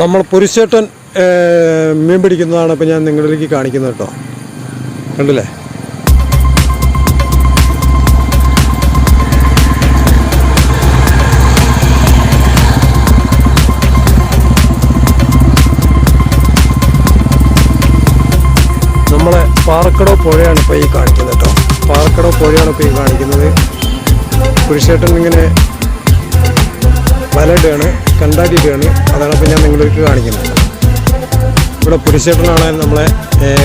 നമ്മൾ പുരുഷേട്ടൻ മീൻ പിടിക്കുന്നതാണ് ഇപ്പം ഞാൻ നിങ്ങളിലേക്ക് കാണിക്കുന്നത് കേട്ടോ. കണ്ടില്ലേ? നമ്മളെ പാറക്കടവ് പുഴയാണ് ഇപ്പോൾ ഈ കാണിക്കുന്നത് കേട്ടോ. പാറക്കടവ് പുഴയാണ് ഇപ്പോൾ ഈ കാണിക്കുന്നത്. പുരുഷേട്ടൻ ഇങ്ങനെ വലയിടുകയാണ് കണ്ടാക്കിയിട്ടാണ് അതാണ് ഇപ്പം ഞാൻ നിങ്ങളിലേക്ക് കാണിക്കുന്നത്. ഇവിടെ പുരുഷേട്ടനാണ് നമ്മളെ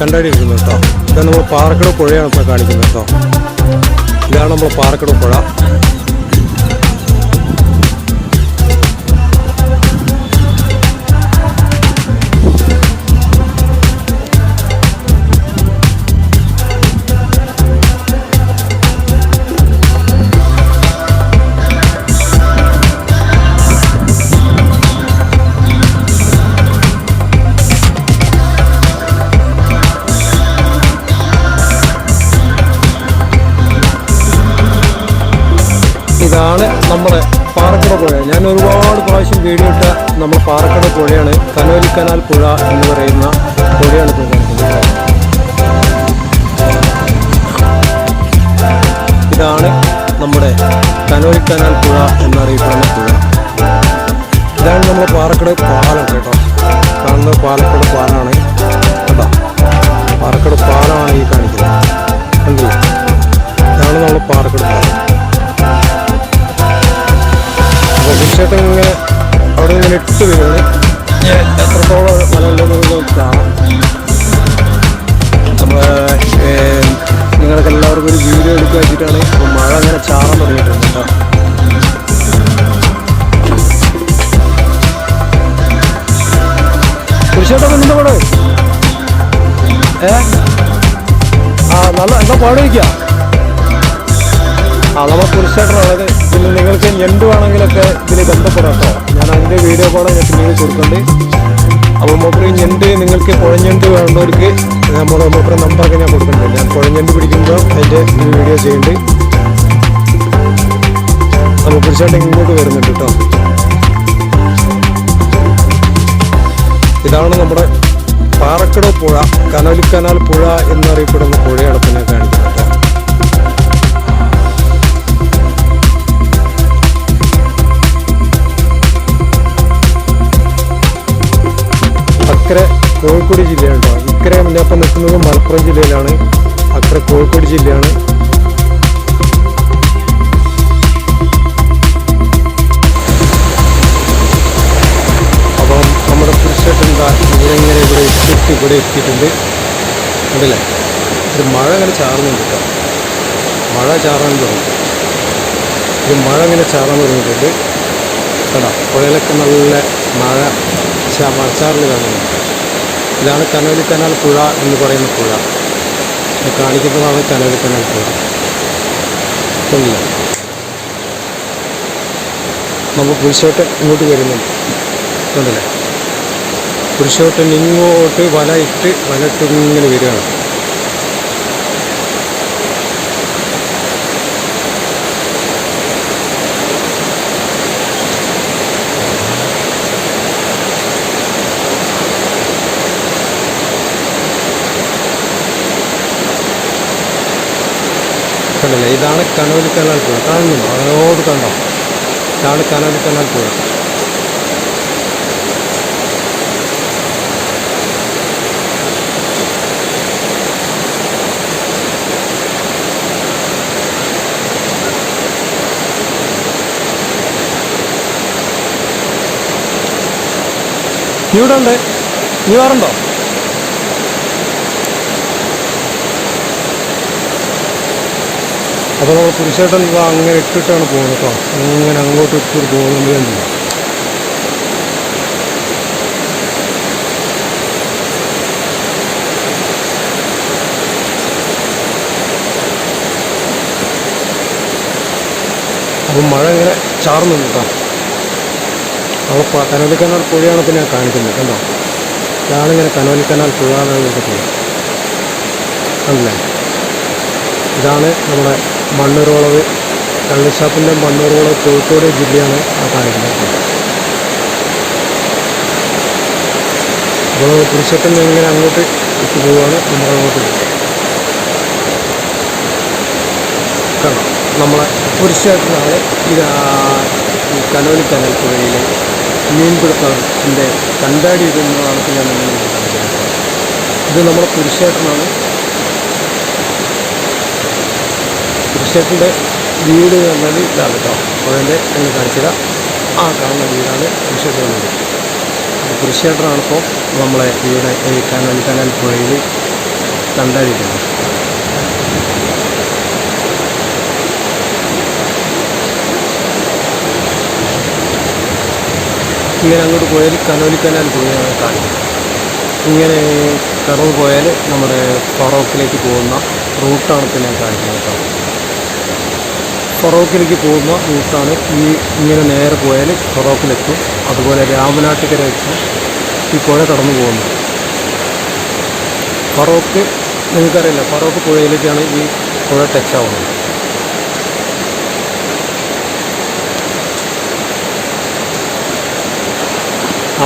കണ്ടാടി ഇടുന്നത് കേട്ടോ. ഇതാണ് നമ്മൾ പാറക്കട പുഴയാണ് ഇപ്പോൾ കാണിക്കുന്നത് കേട്ടോ. ഇതാണ് നമ്മൾ പാറക്കട പുഴ. ഇതാണ് നമ്മുടെ പാറക്കട പുഴ. ഞാൻ ഒരുപാട് പ്രാവശ്യം വീഡിയോ നമ്മുടെ പാറക്കട പുഴയാണ്. കനോലി കനാൽ പുഴ എന്ന് പറയുന്ന പുഴയാണ് ഇതാണ് നമ്മുടെ കനോലി കനാൽ പുഴ എന്നറിയപ്പെടുന്ന പുഴ. ഇതാണ് നമ്മുടെ പാറക്കട പാലം കേട്ടോ. കാണുന്നത് പാലക്കട പാലാണ്. കേട്ടോ പാറക്കട പാലമാണ് ഈ കാണിക്കുന്നത്. കണ്ടില്ലേ? ഇതാണ് നമ്മുടെ പാറക്കട പാലം. തീർച്ചയായിട്ടും ഇങ്ങനെ അവിടെ ഇങ്ങനെ ഇട്ട് വരുന്നത്. എത്രത്തോളം മലകളിൽ കാണാം നമ്മൾ നിങ്ങൾക്ക് എല്ലാവർക്കും ഒരു വീഡിയോ എടുക്കുക വെച്ചിട്ടാണ് ഇപ്പോൾ മഴ അങ്ങനെ ചാറാൻ തുടങ്ങിയിട്ടുണ്ട് കേട്ടോ. തീർച്ചയായിട്ടും നിന്റെ കൂടെ ഏ? ആ നല്ല എന്താ പാടിരിക്കാം ആ നമ്മൾ ഇതിൽ നിങ്ങൾക്ക് ഞണ്ട് വേണമെങ്കിലൊക്കെ ഇതിൽ ബന്ധപ്പെടാട്ടോ. ഞാൻ അതിന്റെ വീഡിയോ കോളെ ഞാൻ പിന്നീട് കൊടുക്കുന്നുണ്ട് അപ്പോൾ മൂപ്പര് ഞണ്ട് നിങ്ങൾക്ക് കുഴഞ്ഞെണ്ട് വേണ്ടവർക്ക് നമ്മൾ മൂപ്പര് നമ്പറൊക്കെ ഞാൻ കൊടുക്കുന്നുണ്ട് ഞാൻ കുഴഞ്ഞെണ്ട് പിടിക്കുമ്പോൾ അതിന്റെ വീഡിയോ ചെയ്യുന്നുണ്ട്. അപ്പോൾ തീർച്ചയായിട്ടും ഇങ്ങോട്ട് വരുന്നുണ്ട് കേട്ടോ. ഇതാണ് നമ്മുടെ പാറക്കട പുഴ കനോലിക്കനാൽ പുഴ എന്നറിയപ്പെടുന്ന പുഴയാണ് അക്കരെ കോഴിക്കോട് ജില്ലയാണ് ഇക്കരെ മുന്നേപ്പം നിൽക്കുന്നത് മലപ്പുറം ജില്ലയിലാണ്. അക്കരെ കോഴിക്കോട് ജില്ലയാണ്. അപ്പം നമ്മുടെ പുരുഷേട്ടൻ എന്താ ഇവിടെ എത്തിയിട്ട് ഇവിടെ എത്തിയിട്ടുണ്ട്. ഉണ്ടല്ലേ ഒരു മഴ അങ്ങനെ ചാർന്നുണ്ട് മഴ ചാറാൻ തുടങ്ങി. ഒരു മഴ അങ്ങനെ ചാറാൻ തുടങ്ങിയിട്ടുണ്ട്. കേട്ടോ പുഴയിലൊക്കെ നല്ല മഴ ചാ- മഴച്ചാറിൽ കാണുന്നു ഇതാണ് കനോലി കനാൽ പുഴ എന്ന് പറയുന്ന പുഴ. കാണിക്കുന്നതാണ് കനോലി കനാൽ പുഴ. കണ്ടില്ലേ നമ്മൾ പുരുഷോട്ട് ഇങ്ങോട്ട് വരുന്നുണ്ട്. കണ്ടില്ലേ? പുരുഷോട്ടൻ ഇങ്ങോട്ട് വല ഇട്ട് വല ഇട്ട് ഇങ്ങനെ വരികയാണ്. കണ്ടില്ലേ? ഇതാണ് കനോലി കനാൽ പുഴ. കാണുന്നുണ്ടോ അങ്ങോട്ട് കണ്ടോ? ഇതാണ് കനോലി കനാൽ പുഴ. ഇവിടെ ഉണ്ട്. നീ വേറുണ്ടോ അപ്പോൾ നമ്മൾ പുരുഷേട്ടൻ ഇതാ അങ്ങനെ ഇട്ടിട്ടാണ് പോകുന്നത് കേട്ടോ അങ്ങനെ അങ്ങോട്ട് ഇട്ടിട്ട് പോകുന്നുണ്ട് തന്നെ അപ്പം മഴ ഇങ്ങനെ ചാർന്നുണ്ട് കേട്ടോ നമ്മൾ കനോലിക്കനാൽ പുഴയാണ് പിന്നെ കാണിക്കുന്നത് കണ്ടോ? ഇതാണിങ്ങനെ കനോലിക്കനാൽ പുഴ എന്നാണ് കണ്ടില്ലേ? ഇതാണ് നമ്മുടെ മണ്ണൂർവളവ് കള്ളിഷാപ്പിന്റെ മണ്ണൂർവളവ് കോഴിക്കോട് ജില്ലയാണ് ആ കാണിക്കുന്നത് അപ്പോൾ പുരുഷത്തിൽ നിന്ന് ഇങ്ങനെ അങ്ങോട്ട് ഇട്ട് പോവുകയാണ് നമ്മൾ അങ്ങോട്ട്. കണ്ടോ? നമ്മളെ പുരുഷേട്ടനാണ് ഇത് ഈ കനോലി കനൽ പുഴയിൽ മീൻപിടുത്തത്തിന്റെ കണ്ടാടി ഞാൻ നിങ്ങൾക്ക് ഇത് നമ്മുടെ പുരുഷേട്ടനാണ് പുരുഷേട്ടന്റെ വീട് എന്നത് ഇതാണ് കേട്ടോ. പുഴന്റെ എന്ന് കാണിച്ചത് ആ കാണുന്ന വീടാണ് പുരുഷേട്ടന്റെ വീട് പുരുഷേട്ടനാണ് ഇപ്പോൾ നമ്മളെ ഇവിടെ ഈ കനൽ കനൽ പുഴയിൽ കണ്ടായിരിക്കുന്നത് ഇങ്ങനെ അങ്ങോട്ട് പോയാൽ കനോലി കനാൽ പുഴയാണ് കാണിക്കുന്നത്. ഇങ്ങനെ കടന്നു പോയാൽ നമ്മുടെ പറോക്കിലേക്ക് പോകുന്ന റൂട്ടാണ് പിന്നെ കാണിക്കുന്നത് കേട്ടോ. ഫറോക്കിലേക്ക് പോകുന്ന റൂട്ടാണ് ഈ ഇങ്ങനെ നേരെ പോയാൽ ഫൊറോക്കിലെത്തും. അതുപോലെ രാമനാട്ടുകര വെച്ച് ഈ പുഴ കടന്നു പോകുന്നത് ഫറോക്ക് നിങ്ങൾക്കറിയില്ല ഫറോക്ക് പുഴയിലേക്കാണ് ഈ പുഴ ടച്ച് ആവുന്നത്.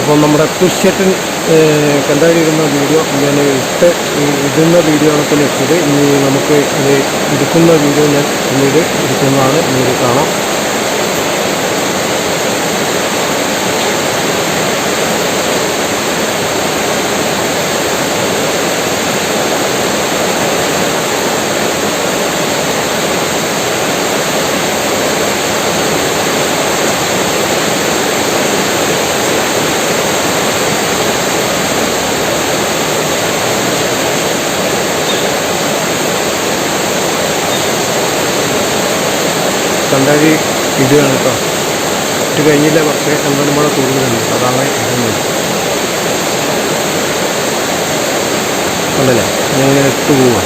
അപ്പോൾ നമ്മുടെ കുശ്യട്ടൻ കണ്ടായിരിക്കുന്ന വീഡിയോ ഞാൻ ഇട്ട് ഇടുന്ന വീഡിയോ ആണ് ഇട്ടത് ഇനി നമുക്ക് അത് എടുക്കുന്ന വീഡിയോ ഞാൻ പിന്നീട് എടുക്കുന്നതാണ്. പിന്നീട് കാണാം. കണ്ടാടി ഇടുകയാണ് കേട്ടോ ഇട്ട് കഴിഞ്ഞില്ല പക്ഷേ രണ്ടെണ്ണം കൂടെ കൂടുതലുണ്ട്. അതാണ് ഇടുന്നത് ഉണ്ടല്ലേ ഞാൻ ഇങ്ങനെ ഇട്ട് പോവാ.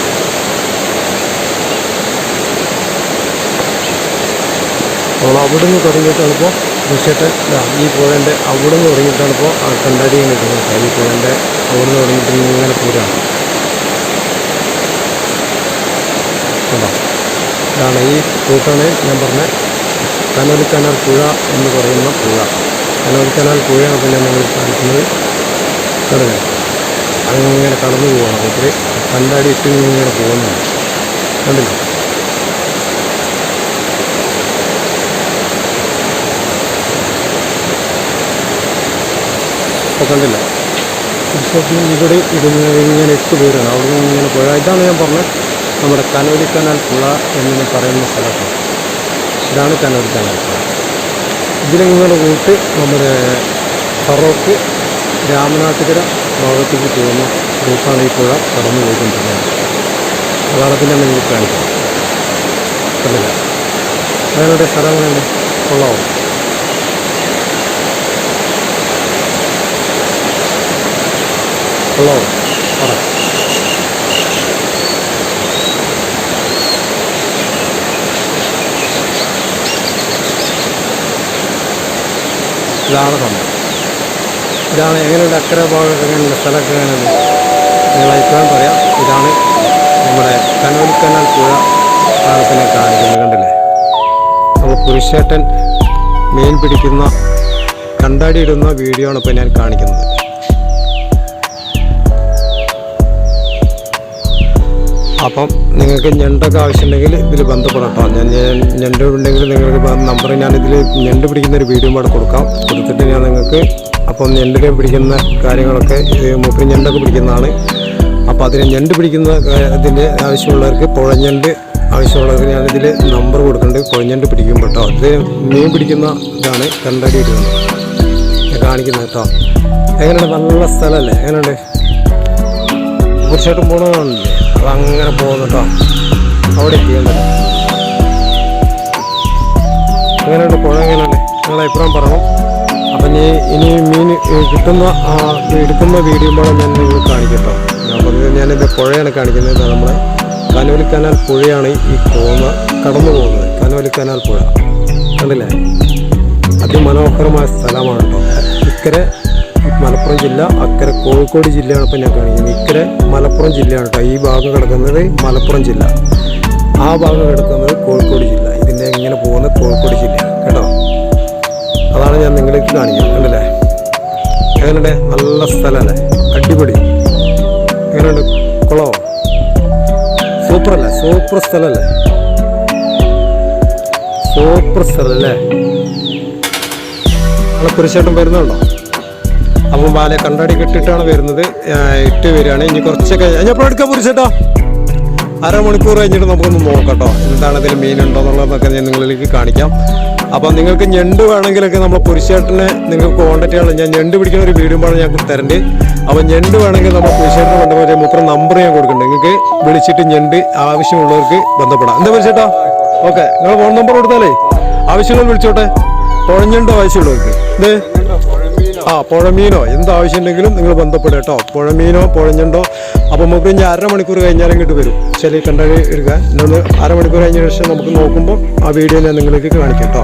അപ്പോൾ അവിടെ തുടങ്ങിയിട്ടാണ് ഇപ്പോൾ തീർച്ചയായിട്ടും ഇതാ ഈ പുഴന്റെ അവിടെ തുടങ്ങിയിട്ടാണ് ഇപ്പോൾ ആ കണ്ടാടി ഇങ്ങനെ ഇടുന്നത് ഈ പുഴന്റെ നിന്ന് തുടങ്ങിയിട്ട് ഇങ്ങനെ പൂരാണ് ഇതാണ് ഈ റൂട്ടാണ് ഞാൻ പറഞ്ഞ. കനോലിക്കനാൽ പുഴ എന്ന് പറയുന്ന പുഴ. കനോലിക്കനാൽ പുഴയാണ് പിന്നെ നിങ്ങൾ കാണിക്കുന്നത്. കടുക അങ്ങനെ കടന്നു പോവാണ് ഒത്തിരി കണ്ടാടി ഇട്ട് ഇങ്ങനെ പോകുന്നുണ്ട് കണ്ടില്ല? ഇപ്പോൾ കണ്ടില്ല? ഇവിടെ ഇരുന്ന് ഇങ്ങനെ എട്ട് പേരാണ് അവിടെ നിന്ന് ഇങ്ങനെ പോയ ഇതാണ് ഞാൻ പറഞ്ഞത് നമ്മുടെ കനോലി കനാൽ പുഴ എന്നിങ്ങനെ പറയുന്ന സ്ഥലത്ത് ഇതാണ് കനോലി കനാൽ പുഴ ഇതിലിങ്ങനെ കൂട്ടി നമ്മുടെ ഫറോക്ക് രാമനാട്ടുകര ഭാഗത്തേക്ക് പോകുന്ന റൂട്ടാണ് ഈ പുഴ കടന്നു പോയിക്കൊണ്ടിരിക്കുന്നത്. അതാണ് പിന്നെ നിങ്ങൾ കാണിക്കുന്നത് കണ്ടില്ല? അതിനുടെ സ്ഥലങ്ങളുണ്ട് കൊള്ളാവും? കൊള്ളാവും? ഇതാണ് സംഭവം. ഇതാണ് എങ്ങനെയുള്ള അക്കര ഭാഗമൊക്കെ സ്ഥലമൊക്കെ എങ്ങനെയുണ്ട്? നിങ്ങൾ അഭിപ്രായം പറയാം. ഇതാണ് നമ്മുടെ കനോലിക്കനാൽ പുഴ പിന്നെ കാണിക്കുന്നത് കണ്ടില്ലേ? നമ്മൾ പുരുഷേട്ടൻ മീൻ പിടിക്കുന്ന കണ്ടാടിയിടുന്ന വീഡിയോ ആണ് ഇപ്പോൾ ഞാൻ കാണിക്കുന്നത്. അപ്പം നിങ്ങൾക്ക് ഞണ്ടൊക്കെ ആവശ്യമുണ്ടെങ്കിൽ ഇതിൽ ബന്ധപ്പെടട്ടോ ഞാൻ ഞണ്ട് ഉണ്ടെങ്കിൽ നിങ്ങൾക്ക് നമ്പർ ഞാനിതിൽ ഞണ്ട് പിടിക്കുന്ന ഒരു വീഡിയോ കൂടെ കൊടുക്കാം. കൊടുത്തിട്ട് ഞാൻ നിങ്ങൾക്ക് അപ്പം ഞണ്ടിനെ പിടിക്കുന്ന കാര്യങ്ങളൊക്കെ മുപ്പിൽ ഞണ്ടൊക്കെ പിടിക്കുന്നതാണ്. അപ്പോൾ അതിന് ഞണ്ട് പിടിക്കുന്ന ഇതിന്റെ ആവശ്യമുള്ളവർക്ക് പുഴഞ്ഞണ്ട് ആവശ്യമുള്ളവർക്ക് ഞാനിതിൽ നമ്പർ കൊടുക്കുന്നുണ്ട്. പുഴഞ്ഞണ്ട് പിടിക്കും കേട്ടോ. ഇത് മീൻ പിടിക്കുന്ന ഇതാണ് കണ്ടടി ഇടുന്നത് കാണിക്കുന്നത് കേട്ടോ. എങ്ങനെയുണ്ട്? നല്ല സ്ഥലമല്ലേ? എങ്ങനെയുണ്ട്? തീർച്ചയായിട്ടും പോകണമെന്നില്ലേ അതങ്ങനെ പോകുന്നു കേട്ടോ അവിടെ എത്തിയുണ്ടല്ലോ അങ്ങനെയുണ്ട് പുഴ എങ്ങനെയുണ്ട് നിങ്ങളെ അഭിപ്രായം പറയണം. അപ്പം ഇനി ഇനി മീൻ കിട്ടുന്ന എടുക്കുന്ന വീഡിയോ ഞാൻ നിങ്ങൾ കാണിക്കട്ടോ ഞാൻ പറഞ്ഞത് ഞാനിത് പുഴയാണ് കാണിക്കുന്നത്. നമ്മുടെ കനോലിക്കനാൽ പുഴയാണ് ഈ പോകുന്ന കടന്നു പോകുന്നത്. കനോലിക്കനാൽ പുഴ. കണ്ടില്ലേ? അതിമനോഹരമായ സ്ഥലമാണ് കേട്ടോ ഇക്കരെ മലപ്പുറം ജില്ല അക്കരെ കോഴിക്കോട് ജില്ലയാണ് ഇപ്പം ഞാൻ കാണിക്കുന്നത്. ഇക്കരെ മലപ്പുറം ജില്ലയാണ് കേട്ടോ. ഈ ഭാഗം കിടക്കുന്നത് മലപ്പുറം ജില്ല. ആ ഭാഗം കിടക്കുന്നത് കോഴിക്കോട് ജില്ല. ഇതിന്റെ ഇങ്ങനെ പോകുന്നത് കോഴിക്കോട് ജില്ല. കേട്ടോ? അതാണ് ഞാൻ നിങ്ങൾക്ക് കാണിക്കുന്നത്. കണ്ടല്ലേ? എങ്ങനെയുണ്ട്? നല്ല സ്ഥലമല്ലേ? അടിപൊളി. എങ്ങനെയുണ്ട്? കുളമോ സൂപ്പർ അല്ലേ സൂപ്പർ സ്ഥലമല്ലേ? സൂപ്പർ സ്ഥലമല്ലേ നമ്മളെ കുരിശേട്ടൻ വരുന്നുണ്ടോ? അപ്പം ബാലെ കണ്ണാടി കെട്ടിട്ടാണ് വരുന്നത്. എട്ട് വരികയാണ്. ഇനി കുറച്ചൊക്കെ ഞാൻ എപ്പോഴും എടുക്കാം കുരിശേട്ടാ അരമണിക്കൂർ കഴിഞ്ഞിട്ട് നമുക്കൊന്ന് നോക്കട്ടോ. എന്താണ് ഇതിൽ മീനുണ്ടോ എന്നുള്ളതൊക്കെ ഞാൻ നിങ്ങളിലേക്ക് കാണിക്കാം. അപ്പം നിങ്ങൾക്ക് ഞണ്ട് വേണമെങ്കിലൊക്കെ നമ്മൾ പുരുഷേട്ടനെ നിങ്ങൾക്ക് കോൺടാക്ട് ചെയ്യണം ഞാൻ ഞണ്ട് പിടിക്കുന്ന ഒരു വീഡിയോ പാടെ ഞങ്ങൾക്ക് തരണ്ട്. അപ്പം ഞണ്ട് വേണമെങ്കിൽ നമ്മൾ പുരുഷേട്ടനെ കൊണ്ടുപോയി മുപ്പത് നമ്പർ ഞാൻ കൊടുക്കുന്നുണ്ട് നിങ്ങൾക്ക് വിളിച്ചിട്ട് ഞണ്ട് ആവശ്യമുള്ളവർക്ക് ബന്ധപ്പെടാം. എന്താ പുരുഷേട്ടാ? ഓക്കെ. നിങ്ങൾ ഫോൺ നമ്പർ കൊടുത്താലേ. ആവശ്യങ്ങൾ വിളിച്ചോട്ടെ. കുഴഞ്ഞുണ്ടോ ആവശ്യമുള്ളവർക്ക്. ഇത് ആ പുഴമീനോ. എന്താവശ്യമുണ്ടെങ്കിലും നിങ്ങൾ ബന്ധപ്പെടുക കേട്ടോ. പുഴമീനോ പുഴഞ്ഞുണ്ടോ? അപ്പോൾ നമുക്ക് ഇനി അരമണിക്കൂർ കഴിഞ്ഞാൽ ഇങ്ങോട്ട് വരും. ശരി കണ്ടഴി എടുക്കുക. എന്നൊന്ന് അരമണിക്കൂർ കഴിഞ്ഞ ശേഷം നമുക്ക് നോക്കുമ്പോൾ ആ വീഡിയോ ഞാൻ നിങ്ങൾക്ക് കാണിക്കാം കേട്ടോ.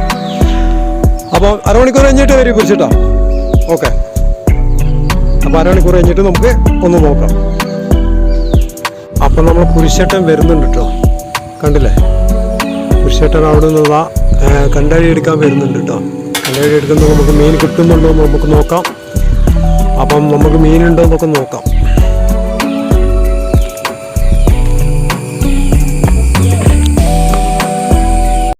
അപ്പോൾ അരമണിക്കൂർ കഴിഞ്ഞിട്ട് വരും കുറിച്ചിട്ടോ ഓക്കെ. അപ്പോൾ അരമണിക്കൂർ കഴിഞ്ഞിട്ട് നമുക്ക് ഒന്ന് നോക്കാം. അപ്പം നമ്മൾ കുരിശേട്ടൻ വരുന്നുണ്ട് കേട്ടോ. കണ്ടില്ലേ? കുരിശേട്ടൻ അവിടെ നിന്നുള്ള കണ്ടഴി എടുക്കാൻ വരുന്നുണ്ട് കേട്ടോ. എടുക്കുമ്പോൾ നമുക്ക് മീൻ കിട്ടുന്നുണ്ടോ എന്ന് നമുക്ക് നോക്കാം. അപ്പം നമുക്ക് മീനുണ്ടോ എന്നൊക്കെ നോക്കാം.